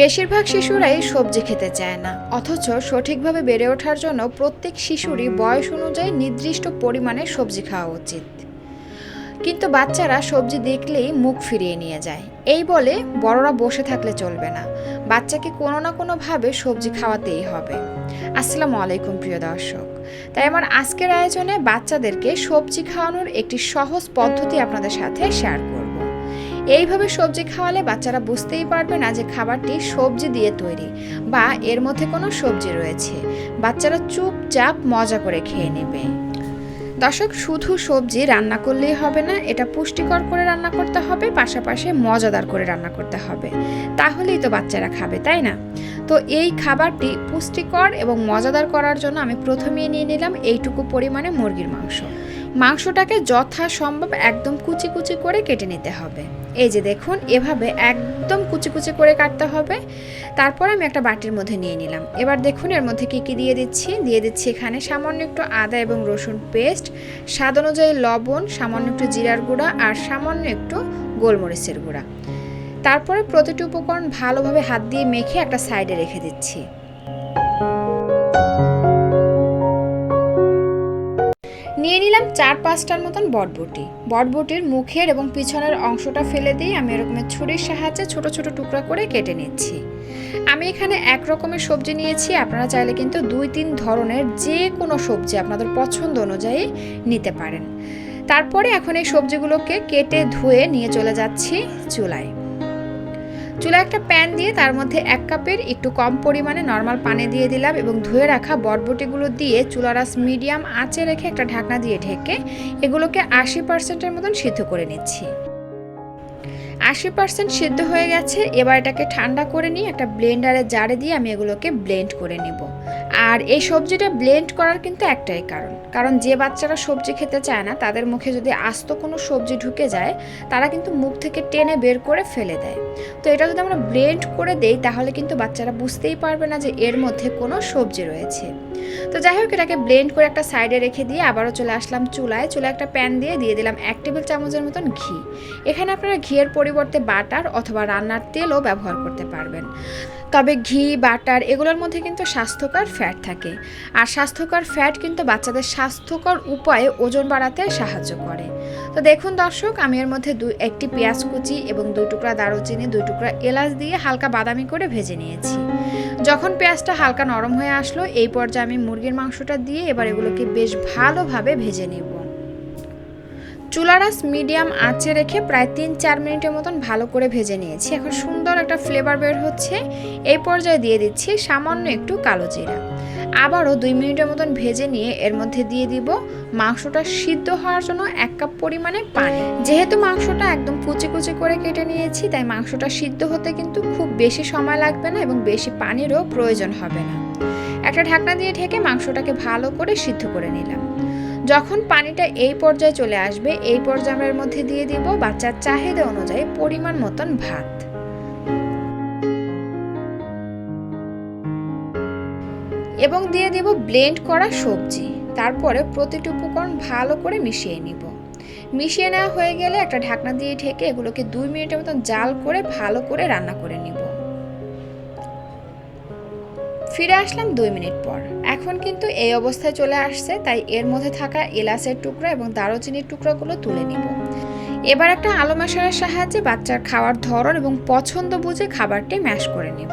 বেশিরভাগ শিশুরাই সবজি খেতে চায় না। অথচ সঠিকভাবে বেড়ে ওঠার জন্য প্রত্যেক শিশুরই বয়স অনুযায়ী নির্দিষ্ট পরিমাণে সবজি খাওয়া উচিত। কিন্তু বাচ্চারা সবজি দেখলেই মুখ ফিরিয়ে নিয়ে যায়। এই বলে বড়রা বসে থাকলে চলবে না। বাচ্চাকে কোনো না কোনোভাবে সবজি খাওয়াতেই হবে। আসসালামু আলাইকুম, প্রিয় দর্শক। তাই আমার আজকের আয়োজনে বাচ্চাদেরকে সবজি খাওয়ানোর একটি সহজ পদ্ধতি আপনাদের সাথে শেয়ার করব। এইভাবে সবজি খাওয়ালে বাচ্চারা বুঝতেই পারবে না যে খাবারটি সবজি দিয়ে তৈরি বা এর মধ্যে কোনো সবজি রয়েছে। বাচ্চারা চুপচাপ মজা করে খেয়ে নেবে। দর্শক, শুধু সবজি রান্না করলেই হবে না, এটা পুষ্টিকর করে রান্না করতে হবে, পাশাপাশি মজাদার করে রান্না করতে হবে। তাহলেই তো বাচ্চারা খাবে, তাই না? তো এই খাবারটি পুষ্টিকর এবং মজাদার করার জন্য আমি প্রথমেই নিয়ে নিলাম এইটুকু পরিমাণে মুরগির মাংস। মাংসটাকে যথাসম্ভব একদম কুচি কুচি করে কেটে নিতে হবে। এই যে দেখুন, এভাবে একদম কুচি কুচি করে কাটতে হবে। তারপর আমি একটা বাটির মধ্যে নিয়ে নিলাম। এবার দেখুন, এর মধ্যে কি কি দিয়ে দিচ্ছি? দিয়ে দিচ্ছি এখানে সামান্য একটু আদা এবং রসুন পেস্ট, স্বাদ অনুযায়ী লবণ, সামান্য একটু জিরার গুঁড়া আর সামান্য একটু গোলমরিচের গুঁড়া। তারপরে প্রতিটি উপকরণ ভালোভাবে হাত দিয়ে মেখে একটা সাইডে রেখে দিচ্ছি। চার পাঁচটার মতন বটবটি। বটবটির মুখের এবং পিছনের অংশটা ফেলে দিয়ে আমি এরকমের ছুরির সাহায্যে ছোট ছোট টুকরা করে কেটে নিচ্ছি। আমি এখানে এক রকমের সবজি নিয়েছি, আপনারা চাইলে কিন্তু দুই তিন ধরনের যে কোনো সবজি আপনাদের পছন্দ অনুযায়ী নিতে পারেন। তারপরে এখন এই সবজিগুলোকে কেটে ধুয়ে নিয়ে চলে যাচ্ছি চুলায়। চুলা একটা প্যান দিয়ে তার মধ্যে এক কাপের একটু কম পরিমাণে নর্মাল পানি দিয়ে দিলাম এবং ধুয়ে রাখা বটবটিগুলো দিয়ে চুলারাস মিডিয়াম আঁচে রেখে একটা ঢাকনা দিয়ে ঢেকে এগুলোকে আশি পার্সেন্টের মতন সিদ্ধ করে নিচ্ছি। আশি পার্সেন্ট সিদ্ধ হয়ে গেছে। এবার এটাকে ঠান্ডা করে নিয়ে একটা ব্লেন্ডারে জারে দিয়ে আমি এগুলোকে ব্লেন্ড করে নিব। আর এই সবজিটা ব্লেন্ড করার কিন্তু একটাই কারণ। কারণ যে বাচ্চারা সবজি খেতে চায় না, তাদের মুখে যদি আস্ত কোনো সবজি ঢুকে যায়, তারা কিন্তু মুখ থেকে টেনে বের করে ফেলে দেয়। তো এটা যদি আমরা ব্লেন্ড করে দেই, তাহলে কিন্তু বাচ্চারা বুঝতেই পারবে না যে এর মধ্যে কোনো সবজি রয়েছে। তো যাই হোক, এটাকে ব্লেন্ড করে একটা সাইডে রেখে দিয়ে আবারও চলে আসলাম চুলায়। চুলায় একটা প্যান দিয়ে দিয়ে দিলাম এক টেবিল চামচের মতন ঘি। এখানে আপনারা ঘিয়ের পরিবর্তে বাটার অথবা রান্নার তেলও ব্যবহার করতে পারবেন। তবে ঘি, বাটার এগুলোর মধ্যে কিন্তু স্বাস্থ্যকর ফ্যাট থাকে। আর স্বাস্থ্যকর ফ্যাট কিন্তু বাচ্চাদের স্বাস্থ্যকর উপায়ে ওজন বাড়াতে সাহায্য করে। তো দেখুন দর্শক, আমি এর মধ্যে দু, একটি পেঁয়াজ কুচি এবং দুই টুকরা দারুচিনি দুই টুকরা এলাচ দিয়ে হালকা বাদামি করে ভেজে নিয়েছি। যখন পেঁয়াজটা হালকা নরম হয়ে আসলো, এই পর্যায়ে আমি মুরগির মাংসটা দিয়ে এবার এগুলোকে বেশ ভালোভাবে ভেজে নিব। চুলারাস মিডিয়াম আঁচে রেখে প্রায় তিন চার মিনিটের মতন ভালো করে ভেজে নিয়েছি। এখন সুন্দর একটা ফ্লেভার বের হচ্ছে। এই পর্যায়ে দিয়ে দিচ্ছি সামান্য একটু কালো জিরা। আবারও দুই মিনিটের মতন ভেজে নিয়ে এর মধ্যে দিয়ে দিব মাংসটা সিদ্ধ হওয়ার জন্য এক কাপ পরিমাণে পানি। যেহেতু মাংসটা একদম কুচি কুচি করে কেটে নিয়েছি, তাই মাংসটা সিদ্ধ হতে কিন্তু খুব বেশি সময় লাগবে না এবং বেশি পানিরও প্রয়োজন হবে না। একটা ঢাকনা দিয়ে ঢেকে মাংসটাকে ভালো করে সিদ্ধ করে নিলাম। যখন পানিটা এই পর্যায়ে চলে আসবে, এই পর্যায়ে আমরা মধ্যে দিয়ে দিব বাচ্চার চাহিদা অনুযায়ী পরিমাণ মতন ভাত। এবং দিয়ে দিব ব্লেন্ড করা সবজি। তারপরে প্রতিটি উপকরণ ভালো করে মিশিয়ে নিব। মিশিয়ে নেওয়া হয়ে গেলে একটা ঢাকনা দিয়ে ঢেকে এগুলোকে দুই মিনিটের মতন জাল করে ভালো করে রান্না করে নিব। ফিরে আসলাম দুই মিনিট পর। এখন কিন্তু এই অবস্থায় চলে আসছে, তাই এর মধ্যে থাকা এলাচের টুকরো এবং দারুচিনির টুকরোগুলো তুলে নিব। এবার একটা আলো মেশারের সাহায্যে বাচ্চার খাওয়ার ধরন এবং পছন্দ বুঝে খাবারটি ম্যাশ করে নেব।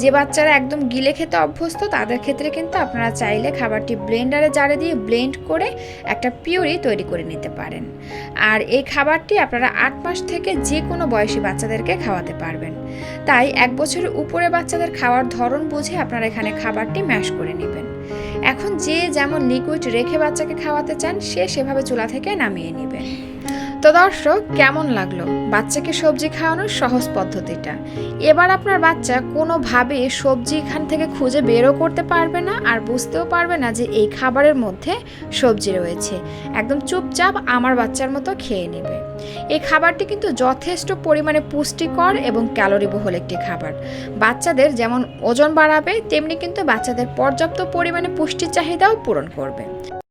যে বাচ্চারা একদম গিলে খেতে অভ্যস্ত, তাদের ক্ষেত্রে কিন্তু আপনারা চাইলে খাবারটি ব্লেন্ডারে জারে দিয়ে ব্লেন্ড করে একটা পিউরি তৈরি করে নিতে পারেন। আর এই খাবারটি আপনারা আট মাস থেকে যে কোনো বয়সী বাচ্চাদেরকে খাওয়াতে পারবেন। তাই এক বছরের উপরে বাচ্চাদের খাওয়ার ধরন বুঝে আপনারা এখানে খাবারটি ম্যাশ করে নেবেন। এখন যে যেমন লিকুইড রেখে বাচ্চাকে খাওয়াতে চান, সে সেভাবে চুলা থেকে নামিয়ে নেবেন। তো দর্শক কেমন লাগল? বাচ্চাকে সবজি খাওয়ানোর সহজ পদ্ধতিটা। এবার আপনার বাচ্চা কোনোভাবে সবজি এখান থেকে খুঁজে বেরও করতে পারবে না আর বুঝতেও পারবে না যে এই খাবারের মধ্যে সবজি রয়েছে। একদম চুপচাপ আমার বাচ্চার মতো খেয়ে নেবে। এই খাবারটি কিন্তু যথেষ্ট পরিমাণে পুষ্টিকর এবং ক্যালোরিবহুল একটি খাবার। বাচ্চাদের যেমন ওজন বাড়াবে, তেমনি কিন্তু বাচ্চাদের পর্যাপ্ত পরিমাণে পুষ্টির চাহিদাও পূরণ করবে।